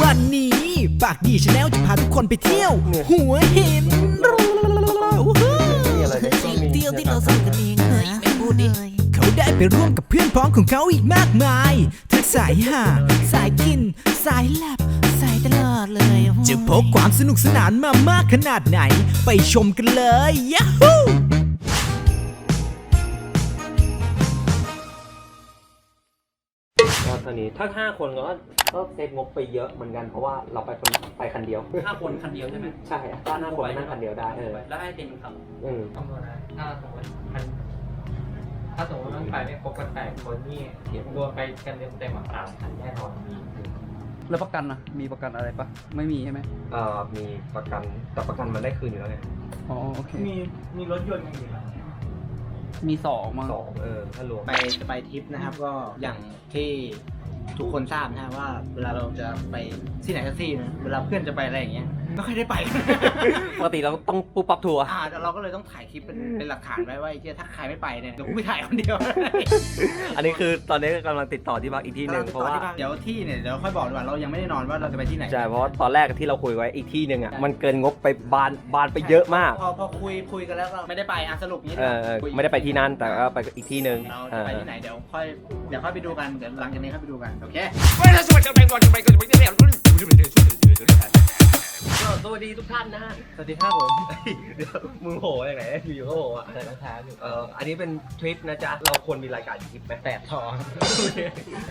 วันนี้ปากดีชาแนลจะพาทุกคนไปเที่ยว หัวหินเที่ยวที่เราสนุกกันเองเฮ้ยไม่พูดดิเขาได้ไปร่วมกับเพื่อนพ้องของเขาอีกมากมายทั้งสายหาสายกิน สายแลบสายตลอดเลยจะพกความสนุกสนานมามากขนาดไหน ไปชมกันเลยยะฮู ก็ตอนนี้ ถ้าห้าคนก็ก็เซฟงบไปเยอะเหมือนกันเพราะว่าเราไปคนไปคันเดียว ห้าคนคันเดียวใช่ไหมใช่อะถ้าห้าคนนั่งคันเดียวได้เออแล้วให้เต็มขับอืมคำนวณนะถ้าสมมติมันถ้าสมมติมันไปไม่ครบกันแปดคนนี่เสียรวมไปกันเต็มเต็มๆอะสามพันแน่นอนมีแล้วประกันนะมีประกันอะไรปะไม่มีใช่ไหมเอ่อมีประกันแต่ประกันมันได้คืนอยู่แล้วไงอ๋อโอเค มีมีรถยนต์กันอยู่แล้ว มีสองมั้งสองเออถ้ารวมไปจะไปทริปนะครับก็อย่างที่ทุกคนทราบนะฮะว่า เวลาเราจะไปที่ไหนสักที่นะเวลาเพื่อนจะไปอะไรอย่างเงี้ย ไม่ค่อยได้ไป ปกติเราต้องปุ๊บปั๊บทัวร์อ่าแต่เราก็เลยต้องถ่ายคลิปเป็นเป็นหลักฐานไว้ว่าไอ้เหี้ยถ้าใครไม่ไปเนี่ยเดี๋ยวกูไปถ่ายคนเดียวอันนี้คือตอนนี้กำลังติดต่อที่พักอีกที่หนึ่งเพราะว่า เดี๋ยวที่เนี่ยเดี๋ยวค่อยบอกดีกว่าเรายังไม่ได้นอนว่าเราจะไปที่ไหน ใช่ เพราะว่าตอนแรกที่เราคุยไว้อีกที่หนึ่งอะ มันเกินงบไปบานบานไปเยอะมาก พอพอคุยคุยกันแล้วก็ไม่ได้ไปอะสรุปนี้เออเออไม่ได้ไปที่นั่นแต่ก็ไปอีกที่หนึ่งเราเอจะอไปที่ไหนเดี๋ยวค่อยเดี๋ยวค่อยไปดูกันเดี๋ยวหลังจากนี้ค่อยไปดูกันโอเคก็ สวัสดีทุกท่านนะฮะ สวัสดีครับผม เดี๋ยวมึงโหยังไงอยู่ๆก็โหอะใส่รองเท้าอยู่เอออันนี้เป็นทริปนะจ๊ะ เราควรมีรายการทริปไหม แปดทอง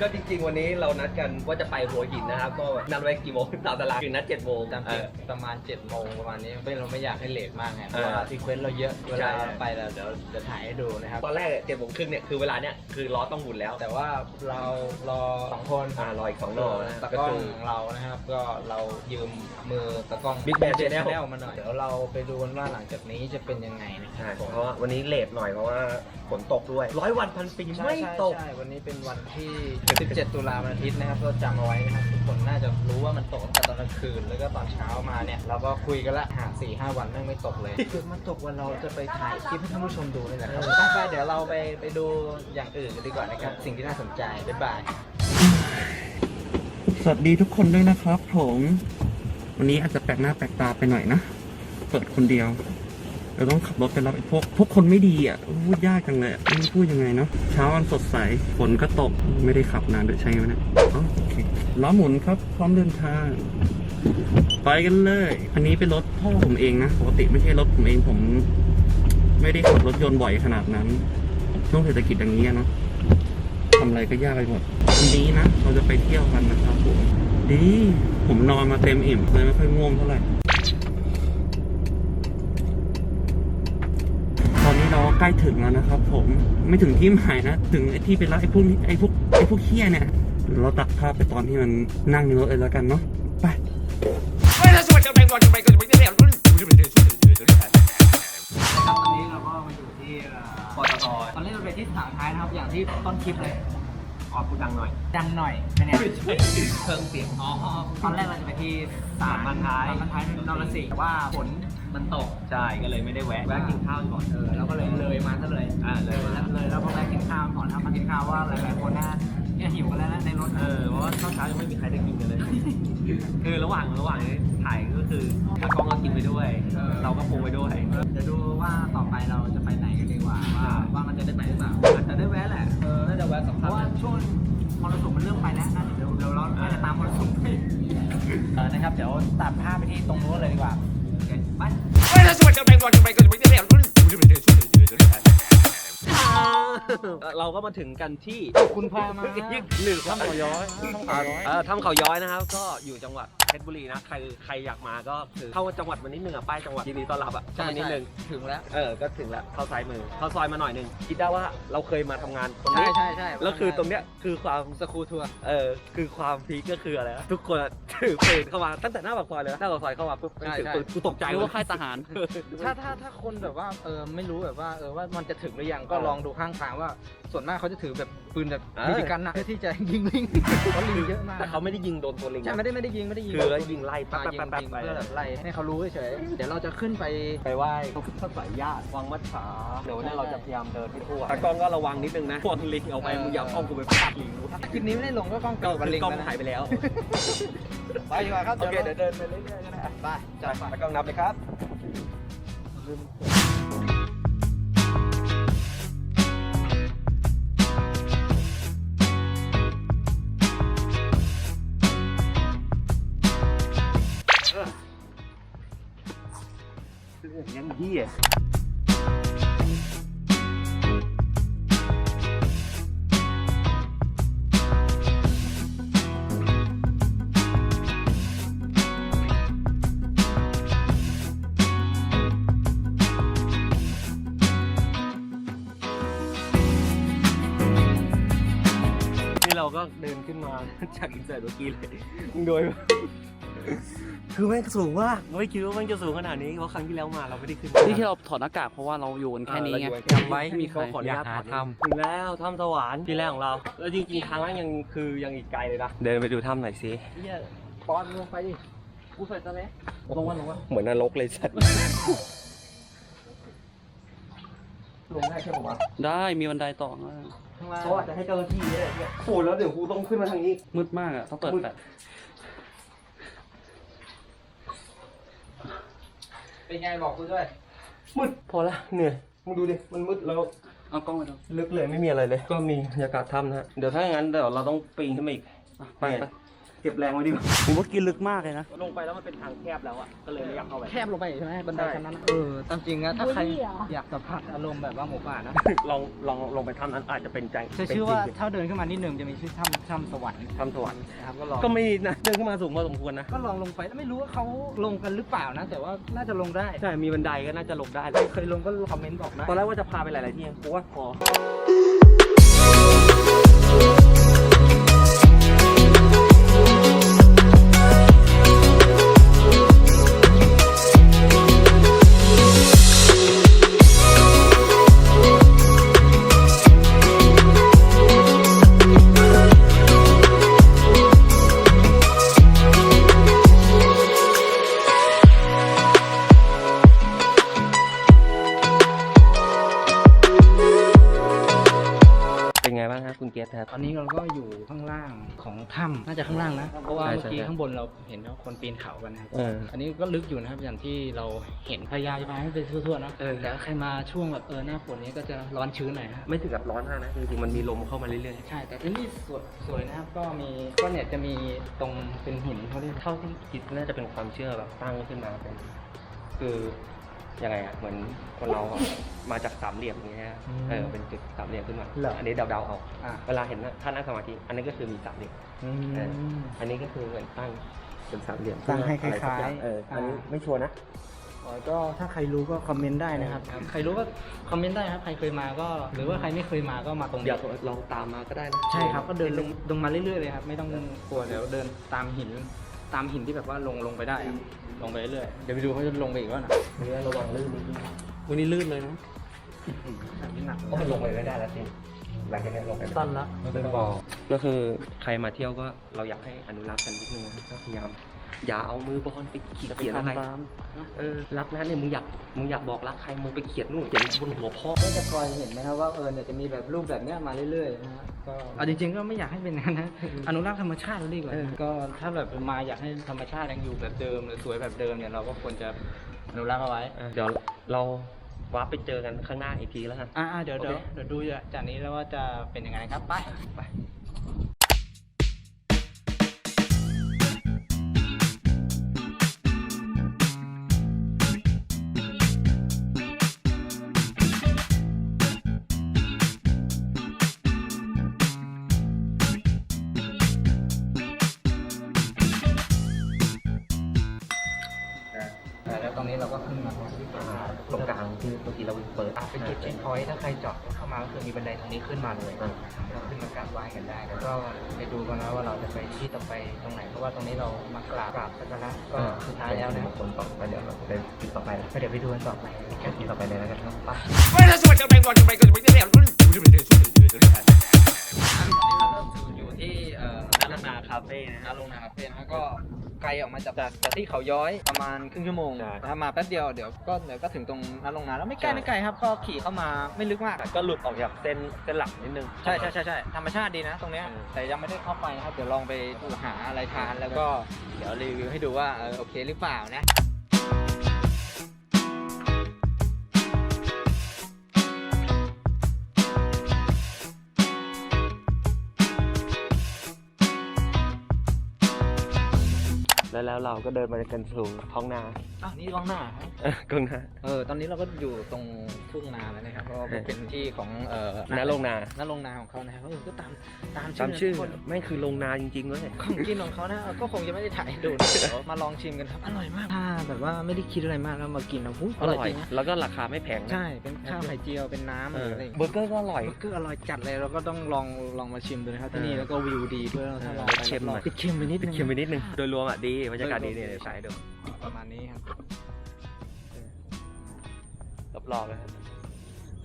ก็จริงๆ วันนี้เรานัดกันว่าจะไปหัวหินนะครับ ก็นัดไว้กี่โมงตามตารางคือนัดเจ็ดโมงจำเอเป็นอประมาณ7จ็ดโมงประมาณนี้ไม่เราไม่อยากให้เลทมากไงเพเออราะว่าซีเควนต์เราเยอะเวใช่ ลาเราไปแล้วเดี๋ยวเดี๋ยวถ่ายให้ดูนะครับ ตอนแรกเจ็ดโมงครึ่งเนี่ยคือเวลาเนี่ยคือล้อต้องหมุนแล้ว แต่ว่าเรารอสองคนอ่ารออีกสองรอนะตะก็กล้องคือ ของเรานะครับ ก็เรายืมมือตะกล้อง Big Bang Channel แนลมาหน่อย เดี๋ยวเราไปดูกันว่าหลังจากนี้จะเป็นยังไงนะคใช่รับเพราะว่าวันนี้เลทหน่อยเพราะว่าฝนตกด้วยร้อยวันพันปีใช่ไม่ใช่ตก ใช่วันนี้เป็นวันที่ 17 ตุลาวันอาทิตย์นะครับก็จำเอาไว้นะครับทุกคนน่าจะรู้ว่ามันตกตั้งแต่ตอนกลางคืน แล้วก็ตอนเช้ามาเนี่ย เราก็คุยกันละหาสี่ห้าวันแม่งไม่ตกเลยมันตกวันเราจะไปถ่ายคลิปให้ท่านผู้ชมดูนี่แหละครับไปไปเดี๋ยวเราไปไปดูอย่างอื่นกันดีกว่านะครับ สิ่งที่น่าสนใจบ๊ายบาย สวัสดีทุกคนด้วยนะครับผม วันนี้อาจจะแปลกหน้าแปลกตาไปหน่อยนะ เปิดคนเดียว เราต้องขับรถไปรับไอ้พวก พวกคนไม่ดีอะ พูดยากจังเลยไม่รู้พูดยังไงเนาะ เช้าวันสดใส ฝนก็ตก ไม่ได้ขับนานเดี๋ยวใช่ไหมเนะอ๋อโอเคล้อหมุนครับ พร้อมเดินทาง ไปกันเลย อันนี้เป็นรถพ่อผมเองนะ ปกติไม่ใช่รถผมเอง ผม ไม่ได้ขับรถยนต์บ่อยขนาดนั้น ช่วงเศรษฐกิจอย่างนี้เนาะทำอะไรก็ยากไปหมดวันนี้นะ เราจะไปเที่ยวกันนะครับผมดี ผมนอนมาเต็มอิ่มเลยไม่ค่อยง่วงเท่าไหร่ ตอนนี้เราใกล้ถึงแล้วนะครับผม ไม่ถึงที่หมายนะ ถึงไอ้ที่ไปรับไอ้พวกไอ้พวกไอ้พวกเคี้ยเนี่ย เราตัดภาพไปตอนที่มันนั่งในรถเลยแล้วกันเนาะ ไปครับตอนนี้เราก็มาอยู่ที่ปตทตอนนี้เราไปที่สถานท้ายนะครับ อย่างที่ต้นคลิปเลย ออกกูดังหน่อยดังหน่อยเป็นไงเพิ่มเสียงอ๋อตอนแรกเราจะไปที่สามพันท้ายสามพันท้ายนรสิงห์แต่ว่าฝนมันตกใช่ก็เลยไม่ได้แวะแวะกินข้าวก่อนเออเราก็เลยเลยมาซะเลยอ่าเลยมาแล้วเลยแล้วพอแวะกินข้าวก่อนครับมากินข้าวว่าหลายๆคนน่าเนี่ยหิวกันแล้วนะในรถเออเพราะว่าข้าวเช้ายังไม่มีใครได้กินกันเลยคือระหว่างระหว่างนี้ถ่ายก็คือตากล้องก็กินไปด้วย เราก็ปรุงไปด้วยเดี๋ยวดูว่าต่อไปเราจะไปไหนกันดีกว่าว่าว่ามันจะได้ไปหรือเปล่าอาจจะได้แวะแหละเออน่าจะแวะ ช่วงมรสุมมันเริ่มไปแล้วน่าจะเดี๋ยวเดี๋ยวเราน่าจะตามมรสุมไปเออนะครับ เดี๋ยวตัดภาพไปที่ตรงนู้นเลยดีกว่า โอเคไปเราก็มาถึงกันที่คุณพามาหรือถ้ำเขาย้อยถ้ำเขาย้อยเออถ้ำเขาย้อยนะครับ ก็อยู่จังหวัดเพชรบุรีนะใครใครอยากมาก็คือเข้าจังหวัดมานิดนึงอะป้ายจังหวัดยินดีต้อนรับอะเข้ามานิดนึงถึงแล้ว เออก็ถึงแล้วเข้าซ้ายมือเข้าซอยมาหน่อยหนึงคิดได้ว่าเราเคยมาทำงานตรงใช่นี้ใช่ใช่แล้วคือตรงเนี้ยคือความสกูทัวร์เออคือความพีคก็คืออะไรนะทุกคนอะถือปืนเข้ามาตั้งแต่หน้าปากซอยเลยนะหน้าปากซอยเข้ามาปุ๊บถือปืนกูตกใจหรือว่าค่ายทหาร ถ้าถ้าถ้าคนแบบว่าเออไม่รู้แบบว่าเออว่ามันจะถึงหรือยังก็ลองดูข้างทางว่าส่วนมากเขาจะถือแบบปืนแบบบีบีกันนะเพื่อที่จะยิงลิงเพราะลิงเยอะมากแต่เขาไม่ได้ยิงโดนตัวลิงใช่ไม่ได้ไม่ได้ยิงไม่ได้ยิงคือยิงไล่อ่าปั๊บยิงปั๊บปั๊บยิงไปเพื่อแบบไล่ให้เขารู้เฉยๆเดี๋ยวเราจะขึ้นไป ไปไหว้พระพุทธสายญาติวังมัดฉาเดี๋ยววันนี้เราจะพยายามเดินให้ทั่วแต่กล้องก็ระวังนิดนึงนะพวกลิงเอาไปมึงอย่าเอากล้องกูไปฟาดลิงรู้คลิปนี้ไม่ได้ลงก็กล้องก็เกิดวันคืลิองกล้องแล้วนะหายไปแล้วไปดีกว่าครับโอเคเดี๋ยวเดินไปเรื่อยๆก็ได้ไปจัดไปแล้วก็นับเลยครับ ยังเหี้ยนี่เราก็เดินขึ้นมาจากอินเสิร์ตเมื่อกี้เลยโดย คือแม่งสูงมากไม่คิดว่ามันจะสูงขนาดนี้เพราะครั้งที่แล้วมาเราไม่ได้ขึ้นที่ที่เราถอดหน้ากากเพราะว่าเราอยู่กันแค่นี้ไงจำไว้ไม่มีใครเขาขออนุญาตอยากหาถ่ายถึงแล้วถ้ำสวรรค์ที่แรกของเราแล้วจริงๆทางนั้นยังคือยังอีกไกลเลยนะเดินไปดูถ้ำหน่อยสิเหี้ยปอนลงไปดิกูใส่ตะเละลงว่าลงว่าเหมือนนรกเลยสัตว์ลงได้ใช่ปะวะได้มีบันไดต่อมาข้างล่างเขาอาจจะให้เจ้าหน้าที่เนี่ยโอ้แล้วเดี๋ยวกูต้องขึ้นมาทางนี้มืดมากอะต้องเปิดแฟลช เป็นไงบอกกูด้วย มืดพอละเหนื่อยมึงดูดิมันมืดแล้วเอากล้องไปดูลึกเลยไม่มีอะไรเลย ก็มีบรรยากาศถ้ำนะฮะเดี๋ยวถ้าอย่างนั้นเดี๋ยวเราต้องปีนขึ้นมาอีกอะไป เก็บแรงไว้ดีกว่าผมว่ากินลึกมากเลยนะ ลงไปแล้วมันเป็นทางแคบแล้วอะ ก็เลยไม่อยากเข้าไป แคบลงไปใช่ไหมบันไดชั้นนั้นเออตามจริงนะถ้าใครอยากสัมผัสอารมณ์แบบว่าหมูป่านะ ลองลองลงไปถ้ำนั้นอาจจะเป็นใจจะชื่อว่าถ้าเดินขึ้นมานิดนึงจะมีชื่อถ้ำถ้ำสวรรค์ถ้ำสวรรค์นะครับก็ลองก็ไม่นะเดินขึ้นมาสูงพอสมควรนะ ก็ลองลงไปแล้วไม่รู้ว่าเขาลงกันหรือเปล่านะ แต่ว่าน่าจะลงได้ ใช่ มีบันไดก็น่าจะลงได้ใครเคยลงก็คอมเมนต์บอกนะ ตอนแรกว่าจะพาไปหลาย ๆ ที่กูว่าพอ ครับคุณเกสครับ ตอนนี้เราก็อยู่ข้างล่างของถ้ำน่าจะข้างล่างนะ เพราะว่าใช่เมื่อกี้ใช่ข้างบนเราเห็นว่าคนปีนเขากันนะครับเอออันนี้ก็ลึกอยู่นะครับอย่างที่เราเห็นพยายามจะพาให้ไปทั่วๆนะเออแต่ใครมาช่วงแบบเออหน้าฝนนี้ก็จะร้อนชื้นหน่อยนะไม่ถึงกับร้อนมากนะจริงๆมันมีลมเข้ามาเรื่อยใช่ แต่ที่นี่สวยสวยนะครับก็มีก็เนี่ยจะมีตรงเป็นหินเขาเรียกๆเท่าที่คิดน่าจะเป็นความเชื่อแบบตั้งขึ้นมาเป็น คือ ยังไงอะเหมือนคนเราอะมาจากสามเหลี่ยมอย่างเงี้ยเออเป็นจุดสามเหลี่ยมขึ้นมาอันนี้เดาๆเอาอะเวลาเห็นนะถ้านั่งสมาธิอันนี้ก็คือมีสามเหลี่ยมเอออันนี้ก็คือเหมือนตั้งเป็นสามเหลี่ยมตั้งให้คอะไรสักล้ายองๆเอออันนี้ไม่ชัวร์นะ อ๋อก็ถ้าใครรู้ก็คอมเมนต์ได้นะครับ ใครรู้ก็คอมเมนต์ได้ครับใครเคยมาก็ หรือว่าใครไม่เคยมาก็มาตรงอนี้ยากลองตามมาก็ได้นะ ใช่ครับก็เดินลงลงมาเรื่อยๆเลยครับ ไม่ต้องกลัวเดี๋ยวเดินตามหิน ตามหินที่แบบว่าลงลงไปได้อะลงไปเรื่อยๆเดี๋ยวไปดูเขาจะลงไปอีกว่านะเนี่ยระวังลื่นนิดนึงวันนี้ลื่นเลยนะนี่หนักก็มันลงไปไม่ได้แล้วสิหลังจากนี้ลงไปไม่ได้ตันละเป็นบ่อก็คือใครมาเที่ยวก็เราอยากให้อนุรักษ์กันนิดนึงนะก็พยายาม อย่าเอามือบอลไปขีดเขียนอะไรตามเออรักนะเนี่ยมึงอยากมึงอยากบอกรักใครมึงไปเขียนนู่นเขียนบนหัวพ่อก็จะคอยเห็นนะครับว่าเออเนี่ยจะมีแบบรูปแบบเนี้ยมาเรื่อยๆนะฮะก็เอาจริงๆก็ไม่อยากให้เป็นอย่างนั้นนะอนุรักษ์ธรรมชาติดีกว่าก็ถ้าแบบมาอยากให้ธรรมชาติยังอยู่แบบเดิมหรือสวยแบบเดิมเนี่ยเราก็ควรจะอนุรักษ์เอาไว้ เดี๋ยวเราวาร์ปไปเจอกันข้างหน้าอีกทีแล้วกันอ่าเดี๋ยวโอเคเดี๋ยวเดี๋ยวดูจากนี้แล้วว่าจะเป็นยังไงครับไปไป นี้เราก็ขึ้นมาตรงกลางที่เมื่อกี้เราเปิดอะเป็นจุดเช็คพอยต์ถ้าใครเจอดเข้ามาก็คือมีบันไดทางนี้ขึ้นมาเลยเราขึ้นมากราบไหว้กันได้ แล้วก็ไปดูกันนะว่าเราจะไปที่ต่อไปตรงไหน เพราะว่าตรงนี้เรามากราบกราบสักการะก็สุดท้ายแล้วนะคนต่อไปเดี๋ยวเราไปจุดต่อไปก็เดี๋ยวไปดูกันต่อไปแค่จุดต่อไปเลยแล้วกันครับไปอยู่ที่เอ่อนา นาคาเฟ่นะนาลงนาคาเฟ่นะก็ไกลออกมาจากจากจากที่เขาย้อยประมาณครึ่งชั่วโมงใช่ นะครับมาแป๊บเดียวเดี๋ยวก็เดี๋ยวก็ถึงตรงนั้นลงนาแล้วไม่ไกลใช่ไม่ไกลครับก็ขี่เข้ามาไม่ลึกมากแต่ก็หลุดออกจากเส้นเส้นหลักนิดนึง ใช่ใช่ใช่ใช่ธรรมชาติดีนะตรงเนี้ยอืม แต่ยังไม่ได้เข้าไปนะครับ เดี๋ยวลองไปดูหาอะไรทานแล้วก็เดี๋ยวรีวิวให้ดูว่าเออโอเคหรือเปล่านะ แล้วแล้วเราก็เดินมากันสู่ท้องนาอะนี่กล้องหน้าครับเออกองนาเออ ตอนนี้เราก็อยู่ตรงทุ่งนาแล้วนะครับก็เป็นที่ของเอ่อนาลงนาน้าลงนาของเขานะครับเออก็ตามตามตามชื่อนะทุกคนแม่งคือลงนาจริงๆเว้ยของกินของเขานะก็คงจะไม่ได้ถ่ายให้ดูนะเดี๋ยวมาลองชิมกันครับ อร่อยมากถ้าแบบว่าไม่ได้คิดอะไรมากแล้วมากินนะอุ๊ยอร่อยจริงนะ แล้วก็ราคาไม่แพงนะ ใช่ เป็นข้าวไข่เจียว เป็นน้ำหเอรือออะไรอย่างเบอเงี้ยร์เกอร์ก็อร่อยเบอร์เกอร์อร่อยจัดเลย เราก็ต้องลองลองมาชิมดูนะครับที่นี่เออแล้วก็วิวดีด้วยถ้าลองเออไปเค็มหน่อย ติดเค็มไปนิดนึง เค็มไปนิดนึง โดยรวมอะดีบรรยากาศดีเนี่ยโดยรวมเดี๋ยวใช้ดูประมาณนี้ครับรอบๆนะครับ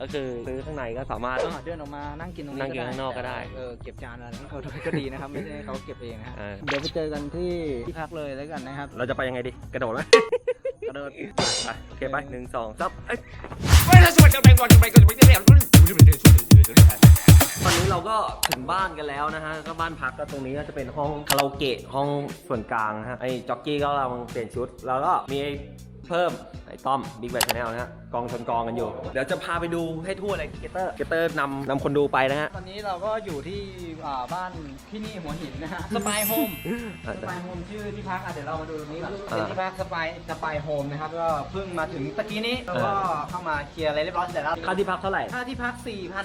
ก็คือซื้อข้างในก็สามารถ ก็เดินออกมานั่งกินตรงนี้นั่งกินข้างนอกก็ได้เออเก็บจานอะไรนั่นเขาก็ดีนะครับ ไม่ใช่ให้เขาเก็บเองนะฮะเออ เดี๋ยวไปเจอกันที่ที่พักเลยแล้วกันนะครับ เราจะไปยังไงดี กระโดดไหม กระโดดไปโอเคไปหนึ่งสองซับเอ้ยตอนนี้เราก็ถึงบ้านกันแล้วนะฮะ ก็บ้านพักก็ตรงนี้ก็จะเป็นห้องคาราโอเกะห้องส่วนกลางนะฮะ ไอ้จ็อกกี้ก็กำลังเปลี่ยนชุด แล้วก็มีไอเพิ่ม ต้อมบิ๊กแบทชาแนลนะฮะกองชนกองกันอยู่ เดี๋ยวจะพาไปดูให้ทั่วเลยเกเตอร์เกเตอร์นำนำคนดูไปนะฮะตอนนี้เราก็อยู่ที่อ่าบ้านที่นี่หัวหินนะฮะสปายโฮม อ่าสปายโฮมชื่อที่พักอะเดี๋ยวเรามาดูตรงนี้ก่อนอ่าเป็นที่พักสปายสปายโฮมนะครับก็เพิ่งมาถึงตะกี้นี้แล้วก็เข้ามาเคลียร์อะไรเรียบร้อยเสร็จแล้วค่าที่พักเท่าไหร่ ค่าที่พัก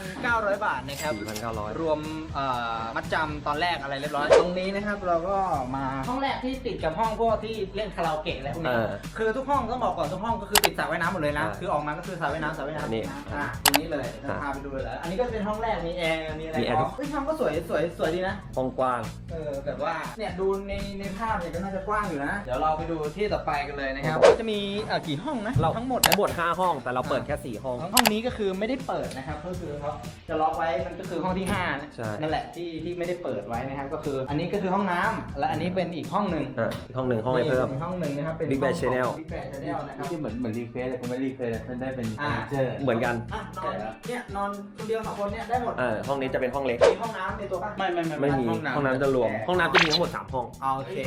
4,900 บาทนะครับ4,900 รวมเอ่อมัดจำตอนแรกอะไรเรียบร้อย ตรงนี้นะครับเราก็มาห้องแรกที่ติดกับห้องพวกที่เล่นคาราโอเกะอะไรพวกนี้เออคือทุกห้องต้องบอกก่อนทุกห้องก็คือติดสระว่ายน้ำหมดเลยนะใช่คือออกมาก็คือสระว่ายน้ำสระว่ายน้ำนี่อะตรงนี้เลยจะอะพาไปดูเลยแล้วอันนี้ก็เป็นห้องแรกมีแอร์มีอะไรมีแอร์พร้อมเฮ้ยห้องก็สวยสวยสวยดีนะ ห้องกว้าง เออแบบว่าเนี่ยดูในในภาพเนี่ยก็น่าจะกว้างอยู่นะ เดี๋ยวเราไปดูที่ต่อไปกันเลยนะครับก็จะมีเอ่อกี่ห้องนะเราทั้งหมดทั้งหมด5ห้อง แต่เราเปิดแค่ 4 ห้อง ห้องนี้ก็คือไม่ได้เปิดนะครับก็คือเขาจะล็อกไว้มันก็คือห้องที่ห้านะใช่ นั่นแหละที่ที่ไม่ได้เปิดไว้นะครับก็คือ อันนี้ก็คือห้องน้ำและอันนี้เป็นอีกห้องหนึ่งอะอีกห้องหนึ่งห้องให้เพิ่มนี่ห้องหนึ่งนะครับเป็น Big Bang Channel บิ๊กแบงชาแนลนะครับที่เหมือนเหมือนรีเควสแต่คุณไม่รีเควสมันได้เป็นอ่า เจอร์เหมือนกัน อะนอนเนี่ยนอนคนเดียวสองคนเนี่ยได้หมดเออห้องนี้จะเป็นห้องเล็ก มีห้องน้ำในตัวป่ะไม่ไม่ไม่ไม่มีห้องน้ำจะรวม ห้องน้ำจะมีทั้งหมด 3 ห้องโอเค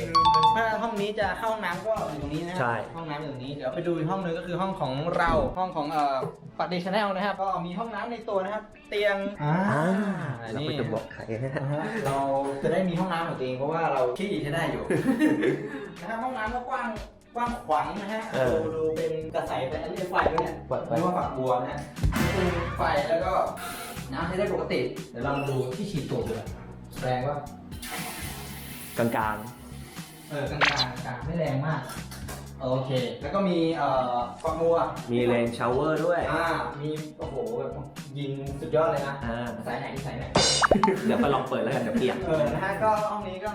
ถ้าห้องนี้จะเข้าห้องน้ำก็อยู่ตรงนี้นะใช่ ห้องน้ำอยู่ตรงนี้เดี๋ยวไปดูอีกห้องหนึงก็คือห้องของเราห้องของเอ่อปัดดีชาแนลนะครับก็มีห้องน้ำในตัวนะครับ เตียงอ่าเราไม่จะบอกใคร นะฮะเราจะได้มีห้องน้ำของตัวเองเพราะว่าเราขี้ใช้ได้อยู่นะครับห้องน้ำก็กว้าง กว้างขวางนะฮะเออ ดูดูเป็นกระใสเป็นอันนี้ไฟด้วยเนี่ยไฟไฟเรียกว่าฝักบัวนะฮะนี่คือไฟแล้วก็น้ำใช้ได้ปกติ เดี๋ยวเรามาดูที่ฉีดตูดเลยแรงว่า กลางกลางเออกลางกลางกลางไม่แรงมาก โอเค แล้วก็มีเอ่อฝักบัวๆมีเลนชาวเวอร์ด้วย อ่า มีโอ้โหแบบยิงสุดยอดเลยนะ อ่า สายไหนสายไหน เดี๋ยวไปลองเปิดแล้วกันเดี๋ยวเปลี่ยนเออนะฮะก็ห้องนี้ก็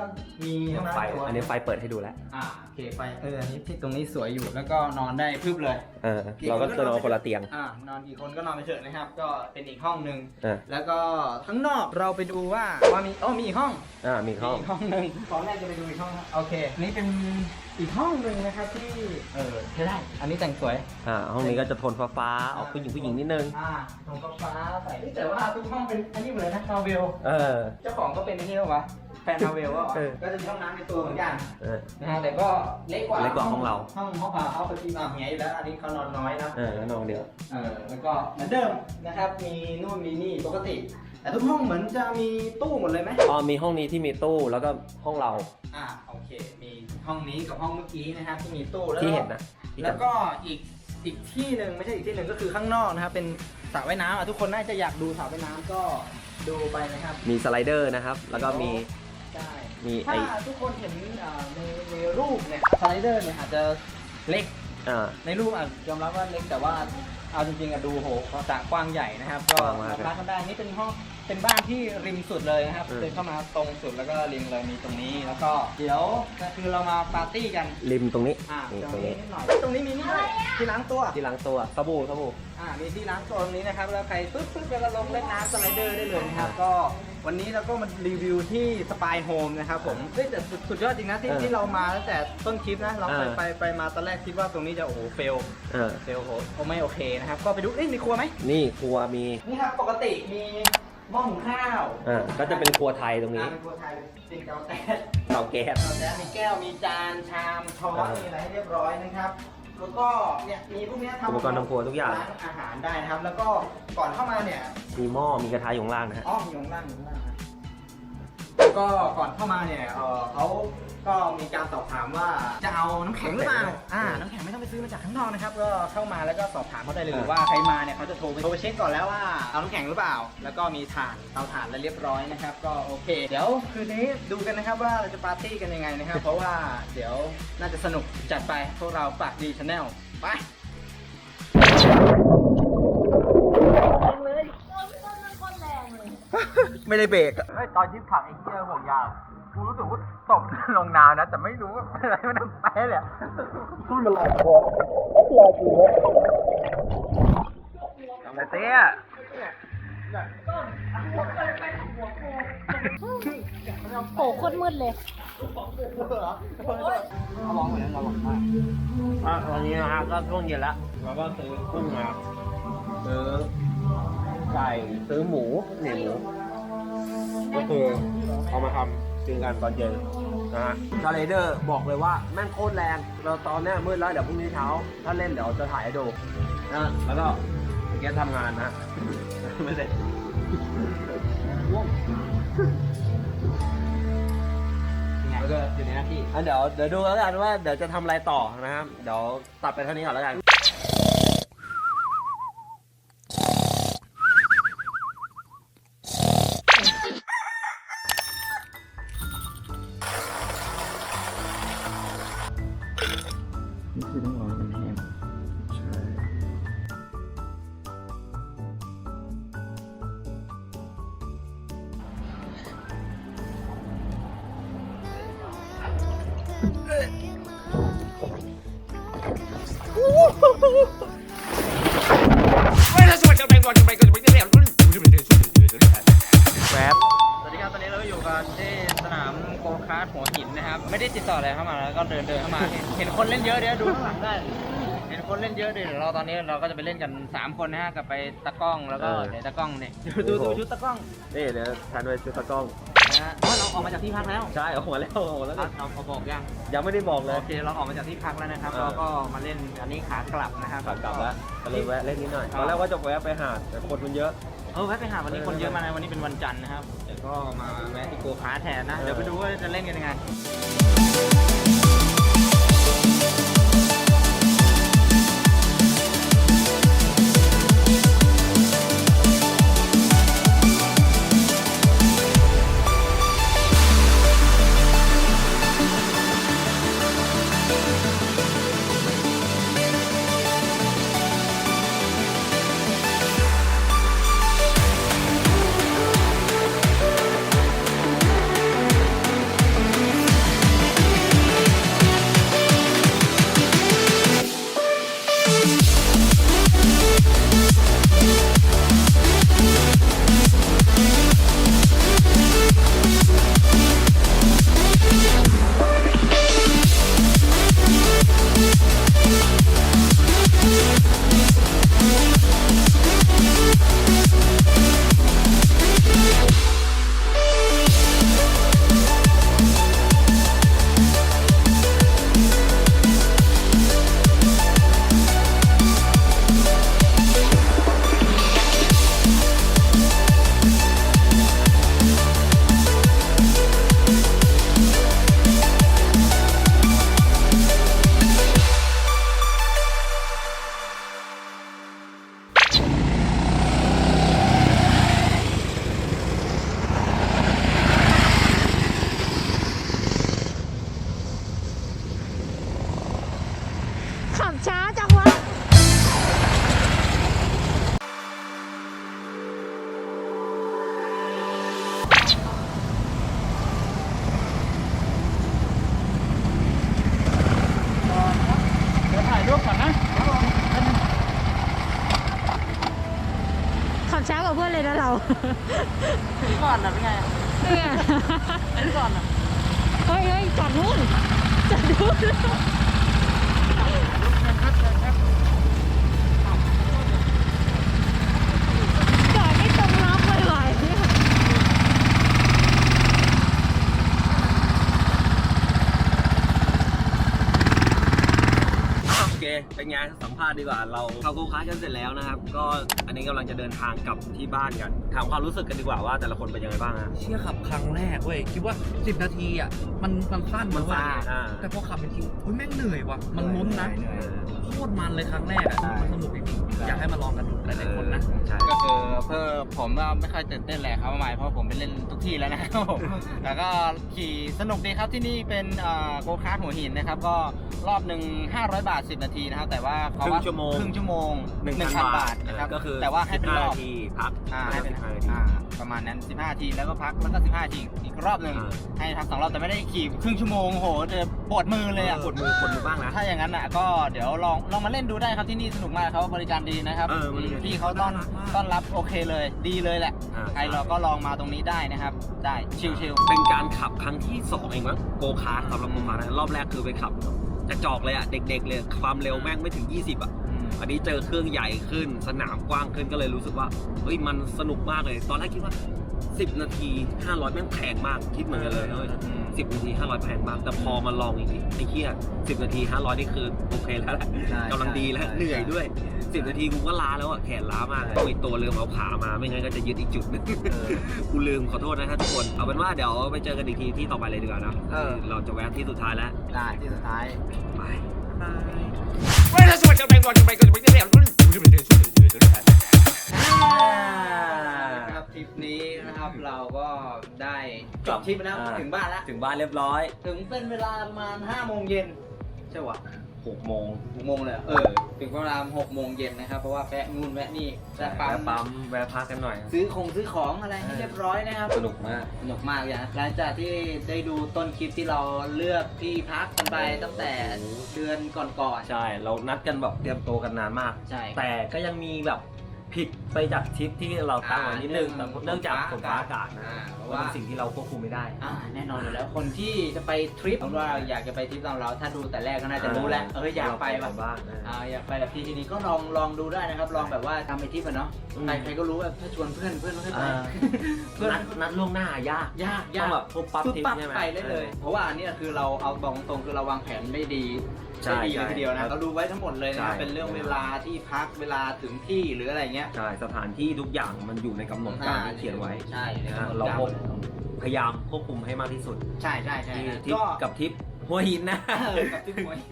มีห้องน้ำไฟ ตัวอันนี้ไฟเปิดให้ดูแล้ว อ่าโอเคไฟเอออันนี้ที่ตรงนี้สวยอยู่แล้วก็นอนได้พึบเลย เออ เราก็จะนอนคนละเตียง อ่านอนกี่คนก็นอนไปเถอะนะครับ ก็เป็นอีกห้องหนึ่งอ่าแล้วก็ข้างนอกเราไปดูว่าว่ามีอ๋อมีอีกห้องอ่า มีห้อง มีอีกห้องหนึ่งตอนแรกจะไปดูอีกห้องนะโอเค นี่เป็น อีกห้องหนึ่งนะครับที่เออใช้ได้ อันนี้แต่งสวยอ่าห้องนี้ก็จะโทนฟ้าๆออกผู้หญิงผู้หญิงนิดนึง อ่าตรงฟ้าใส่แต่ว่าทุกห้องเป็นอันนี้หมดเลยนะมาเวลเออ เจ้าของก็เป็นอันนี้หรอวะแฟนมาเวลก็เออ ก็จะมีห้องน้ำในตัวเหมือนกันเออ นะฮะแต่ก็เล็กกว่าเล็กกว่าห้องเรา ห้องห้องพาเขาไปที่อ่างไงอยู่แล้วอันนี้เขานอนน้อยนะ เออแล้วนอนเดียว เออแล้วก็เหมือนเดิมนะครับ มีนู่นมีนี่ปกติ แต่ทุกห้องเหมือนจะมีตู้หมดเลยไหมอ๋อมีห้องนี้ที่มีตู้แล้วก็ห้องเราอ่าโอเค มีห้องนี้กับห้องเมื่อกี้นะครับที่มีตู้แล้วที่เห็นนะที่แล้วก็อีกอีกที่หนึ่งไม่ใช่อีกที่หนึ่งก็คือข้างนอกนะครับเป็นสระว่ายน้ำอะทุกคนน่าจะอยากดูสระว่ายน้ำก็ ดูไปนะครับมีสไลเดอร์นะครับ แล้วก็มีใช่มีถ้าไอ้ทุกคนเห็นอ่าในในรูปเนี่ยสไลเดอร์เนี่ยอาจจะเล็กอ่า ในรูปอะยอมรับว่าเล็กแต่ว่าเอาจริงๆอะดูโหสระกว้างใหญ่นะครับ ก็กว้างมากรักกันได้นี่เป็นห้อง เป็นบ้านที่ริมสุดเลยนะครับอืมเดินเข้ามาตรงสุดแล้วก็ริมเลยมีตรงนี้ แล้วก็เดี๋ยวคือเรามาปาร์ตี้กัน ริมตรงนี้อ่านี่ตตรรงงนี้นี้นิดหน่อย ตรงนี้มีนี่ด้วยที่ล้างตัว ที่ล้างตัวสบู่สบู่ อ่า มีที่ล้างตัวตรงนี้นะครับ แล้วใครปึ๊บปึ๊บแล้วก็ลงเล่นน้ำสไลเดอร์ได้เลยนะครับ ก็วันนี้เราก็มารีวิวที่สปายโฮมนะครับผมเฮ้ยแต่สุดสุดยอดจริงนะที่เออที่เรามาตั้งแต่ต้นคลิปนะ เราไปเออ ไปไปมาตอนแรกคิดว่าตรงนี้จะโอ้โหเฟล เออเฟลโหโอ้ไม่โอเคนะครับ ก็ไปดู เอ้ยมีครัวไหม นี่ครัวมี นี่ครับปกติมี หม้อหุงข้าวอ่าก็จะเป็นครัวไทยตรงนี้ อ่าเป็นครัวไทยจริงเตาแก๊ส เตาแก๊สเตาแก๊สมีแก้วมีจานชามช้อนเออมีอะไรให้เรียบร้อยนะครับ แล้วก็เนี่ยมีพวกเนี้ยทำอุปกรณ์ทำครัวทุกอย่างร้านอาหารได้นะครับ แล้วก็ก่อนเข้ามาเนี่ย มีหม้อมีกระทะอยู่ข้างล่างนะฮะ อ๋ออยู่ข้างล่างอยู่ข้างล่างครับแล้วก็ก่อนเข้ามาเนี่ยเออเขา ก็มีการสอบถามว่าจะเอาน้ำแข็งหรือเปล่าอ่าน้ำแข็งไม่ต้องไปซื้อมาจากข้างนอกนะครับ ก็เข้ามาแล้วก็สอบถามเขาได้เลยหรือว่าใครมาเนี่ยเขาจะโทรไปโทรไปเช็คก่อนแล้วว่าเอาน้ำแข็งหรือเปล่า แล้วก็มีถ่านเตาถ่านแล้วเรียบร้อยนะครับ ก็โอเค เดี๋ยวคืนนี้ดูกันนะครับว่าเราจะปาร์ตี้กันยังไงนะครับ เพราะว่าเดี๋ยวน่าจะสนุกจัดไปพวกเราปากดีชาแนลไปเลยต้นต้นมันโคตรแรงเลยไม่ได้เบรกเฮ้ยตอนที่ผักไอ้เหี้ยห่วงยาง กูรู้สึกว่าตกลงน้ำนะ แต่ไม่รู้ว่าอะไรมันทำไปเลยพูดมาหลายคอลอยจริงเลยทำไรเตี้ยโหโคตรมืดเลยอะวันนี้นะฮะก็ช่วงเย็นแล้วเราก็ซื้อกุ้งมาซื้อไก่ซื้อหมูเนี่ยหมู ก็คือเอามาทำ กินกันตอนเย็นนะฮะชาเลเดอร์บอกเลยว่าแม่งโคตรแรง เราตอนนี้มืดแล้วเดี๋ยวพรุ่งนี้เช้า ถ้าเล่นเดี๋ยวจะถ่ายให้ดูนะแล้วก็เกทำงานนะไม่เสร็จแล้วก็อยู่ในหน้าที่อะเดี๋ยวเดี๋ยวดูแล้วกันว่าเดี๋ยวจะทำอะไรต่อนะครับ เดี๋ยวตัดไปเท่านี้ก่อนแล้วกัน หัวหินนะครับ ไม่ได้ติดต่ออะไรเข้ามาแล้วก็เดินเดินเข้ามาเห็นเห็นคนเล่นเยอะเดี๋ยวดูข้างหลังได้ เห็นคนเล่นเยอะเดี๋ยวเราตอนนี้เราก็จะไปเล่นกัน 3 คนนะฮะกับไปตะกล้องแล้วก็เออ เดี๋ยวตะกล้องเนี่ยดูดูชุดตะกล้องนี่เดี๋ยวแทนไว้ชุดตะกล้อง นะฮะอ๋อเราออกมาจากที่พักแล้วใช่เอาหัวแล้ว เอาหัวแล้วเราเราเอาบอกยัง ยังไม่ได้บอกเลย โอเคเราออกมาจากที่พักแล้วนะครับเออ เราก็มาเล่นอันนี้ขากลับนะครับ กลับกลับแล้วก็เลยแวะเล่นนิดหน่อยครับตอนแรกว่าจะแวะไปหาดแต่คนมันเยอะ เออแวะไปหาวันนี้คนเยอะมานะวันนี้เป็นวันจันทร์นะครับเดี๋ยว ก็มาแวะที่โกคาร์ทแทนนะเออเดี๋ยวไปดูว่าจะเล่นกันยังไง ก่อนนะเป็นไงเนี่ยก่อนนะเฮ้ยเฮ้ยจอดนู่นจอดนู่นจอดไม่ตรงล็อกเลยว่ะโอเค เป็นไงสัมภาษณ์ดีกว่า เราเข้าโกคาร์ทกันเสร็จแล้วนะครับ ก็อันนี้กำลังจะเดินทางกลับที่บ้านกัน ถามความรู้สึกกันดีกว่าว่าแต่ละคนเป็นยังไงบ้างฮะ เชี่ยขับครั้งแรกเว้ยคิดว่า 10 นาทีอะมันมันสั้นมันสั้นเว้ยอ่า แต่พอขับเป็นทีอุ้ยแม่งเหนื่อยว่ะมันลุ้นนะโคตรมันเลยครั้งแรกอะมันสนุกจริงๆอยากให้มาลองกันหลายๆคนนะใช่ก็คือเพื่อผมก็ไม่ค่อยตื่นเต้นแหละครับประมาณเพราะผมไปเล่นทุกที่แล้วนะครับผมแต่ก็ขี่สนุกดีครับที่นี่เป็นโกคาร์ทหัวหินนะครับ ก็รอบหนึ่ง500 บาท 10 นาทีนะครับ แต่ว่าครึ่งชั่วโมง ครึ่งชั่วโมงหนึ่งพัน1,000 บาทนะครับก็คือแต่ว่าให้เป็นรอบ 15นาทีพักอ่าให้เป็น15นาที อ่าประมาณนั้น 15นาทีแล้วก็พักแล้วก็ 15นาทีอีกรอบหนึ่งอ่า ให้พักสองรอบแต่ไม่ได้ขี่ครึ่งชั่วโมงโอ้โหจะปวดมือเลยอะกดมือกดมือบ้างนะ ถ้าอย่างนั้นอะก็เดี๋ยวลองลองมาเล่นดูได้ครับที่นี่สนุกมากเขาบริการดีนะครับเออบริการดีพี่เขาต้อนน่ารักมากต้อนรับโอเคเลย ดีเลยแหละอ่า ใครเราก็ลองมาตรงนี้ได้นะครับ ได้ชิลเป็นการขับครั้งที่สองเองมั้งโกคาร์ทสำหรับโกคาร์ทนะรอบแรกคือไปขับกระจอกเลยอะเด็กๆเลยความเร็วแม่งไม่ถึง 20อะๆ อันนี้เจอเครื่องใหญ่ขึ้น สนามกว้างขึ้นก็เลยรู้สึกว่าเฮ้ยมันสนุกมากเลย ตอนแรกคิดว่า 10 นาที 500แม่งแพงมากคิดเหมือนกันเลยเฮ้ย10นาที500แพงมากแต่พอมาลองจริงๆไอ้เคีย10นาที 500นี่คือโอเคแล้วแหละใช่กำลังดีแล้วใช่เหนื่อยด้วย10นาทีกูก็ล้าแล้วอะแขนล้ามากต้องอีกตัวลืมเอาขามาไม่งั้นก็จะยึดอีกจุดหนึงกูลืมขอโทษนะฮะทุกคนเอาเป็นว่าเดี๋ยวไปเจอกันอีกทีที่ต่อไปเลยดีกว่านะเออเราจะแวะที่สุดท้ายแล้วได้ที่สุดท้ายไป ครับทริปนี้นะครับเราก็ได้จบทริปแล้วอ่า ถึงบ้านแล้ว ถึงบ้านเรียบร้อย ถึงเป็นเวลาประมาณ5โมงเย็นใช่วะ 6โมงหกโมงเลยเหรอเออถึงเวลาหกโมงเย็นนะครับ เพราะว่าแวะนู่นแวะนี่แวะปั๊ม แวะปั๊มแวะพักกันหน่อยซื้อของซื้อของอะไรให้เรียบร้อยนะครับ สนุกมาก สนุกมากเลยนะหลังจากที่ได้ดูต้นคลิปที่เราเลือกที่พักกันไปตั้งแต่เดือนก่อนใช่ เรานัดกันแบบเตรียมตัวกันนานมาก ๆใช่ แต่ก็ยังมีแบบผิดไปจากทริปที่เราตั้งไว้นิดนึงอ่าแต่เนื่องจากฝนฟ้าอากาศนะ อ่าเพเพราะราะว่าว่า เป็นสิ่งที่เราควบคุมไม่ได้ อ่าแน่นอนอยู่แล้วคนที่จะไปทริปว่าอยากจะไปทริปตามเรา ถ้าดูแต่แรกก็น่าจะรู้แล้วเอออยากไปแบว่ะบบ้างนะ อ่าอยากไปแบบที่ที่นี้ก็ลองลองดูได้นะครับ ลองแบบว่าทำไปทริปอะเนาะอืม ใครใครก็รู้ว่าถ้าชวนเพื่อนเพื่อนไม่ค่อยไป อ่าเพื่อนนัดนัดล่วงหน้ายาก ยากต้ยาอกงแบบปุ๊บปั๊บปุ๊บทริปปั๊บใช่ไหม ไปได้เลย เพราะว่าอันนี้คือเราเอาบอกตรงคือเราวางแผนได้ดีใช่ได้ดีเลยใช่ทีเดียวนะเราดูไว้ทั้งหมดเลยนะครับใช่เป็นเรื่องเวลาที่พักเวลาถึงที่หรืออะไรเงี้ยใช่สถานที่ทุกอย่างมันอยู่ในกำหนดการที่เขียนไว้ใช่ในนะกำฮะหนดเราการก็พยายามควบคุมให้มากที่สุดใช่ใช่ใช่ที่ฮะทริปก็กับทริป หัวหินนะ เออกับทริปหัวหิน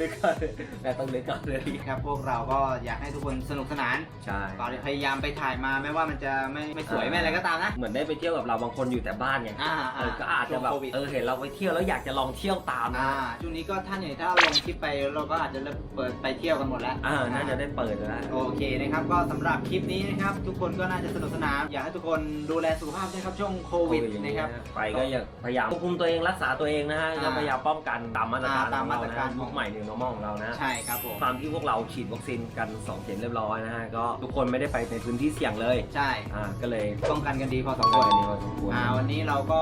นึกก่อนแต่ต้องนึกก่อนเลยครับพวกเราก็อยากให้ทุกคนสนุกสนานใช่ก็พยายามไปถ่ายมาไม่ว่ามันจะไม่ไม่สวยไม่อะไรก็ตามนะ เหมือนได้ไปเที่ยวกับเราบางคนอยู่แต่บ้านไงอ่าเออก็อาจจะแบบช่วงโควิด เออเห็นเราไปเที่ยวแล้วอยากจะลองเที่ยวตามนะอ่าช่วงนี้ก็ท่านอย่างถ้าลงคลิปไปเราก็อาจจะเริ่มเปิดไปเที่ยวกันหมดแล้ว อ่าน่าจะได้เปิดแล้ว โอเคนะครับก็สำหรับคลิปนี้นะครับ ทุกคนก็น่าจะสนุกสนาน อยากให้ทุกคนดูแลสุขภาพด้วยครับช่วงโควิดนะครับ ไปก็อย่าพยายามควบคุมตัวเองรักษาตัวเองนะฮะอ่าก็พยายามป้องกันตามมาตรการอ่าตามมาตรการของเนะยุคใหม่หนึ่งนอร์มของเรานะใช่ครับผมความที่พวกเราฉีดวัคซีนกัน2เข็มเรียบร้อยนะฮะก็ทุกคนไม่ได้ไปในพื้นที่เสี่ยงเลยใช่อ่าก็เลยป้องกันกันดีพอสต้มองควการรนี้พอสมควรอ่าวันนี้เราก็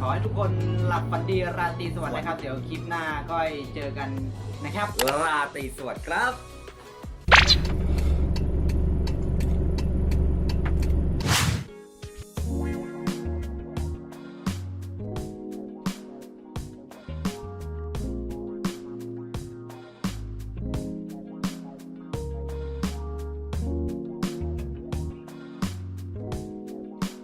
ขอให้ทุกคนหลับฝันดีราตรีสวัสดิ์นะครับ เดี๋ยวคลิปหน้าก็เจอกันนะครับราตรีสวัสดิ์ครับ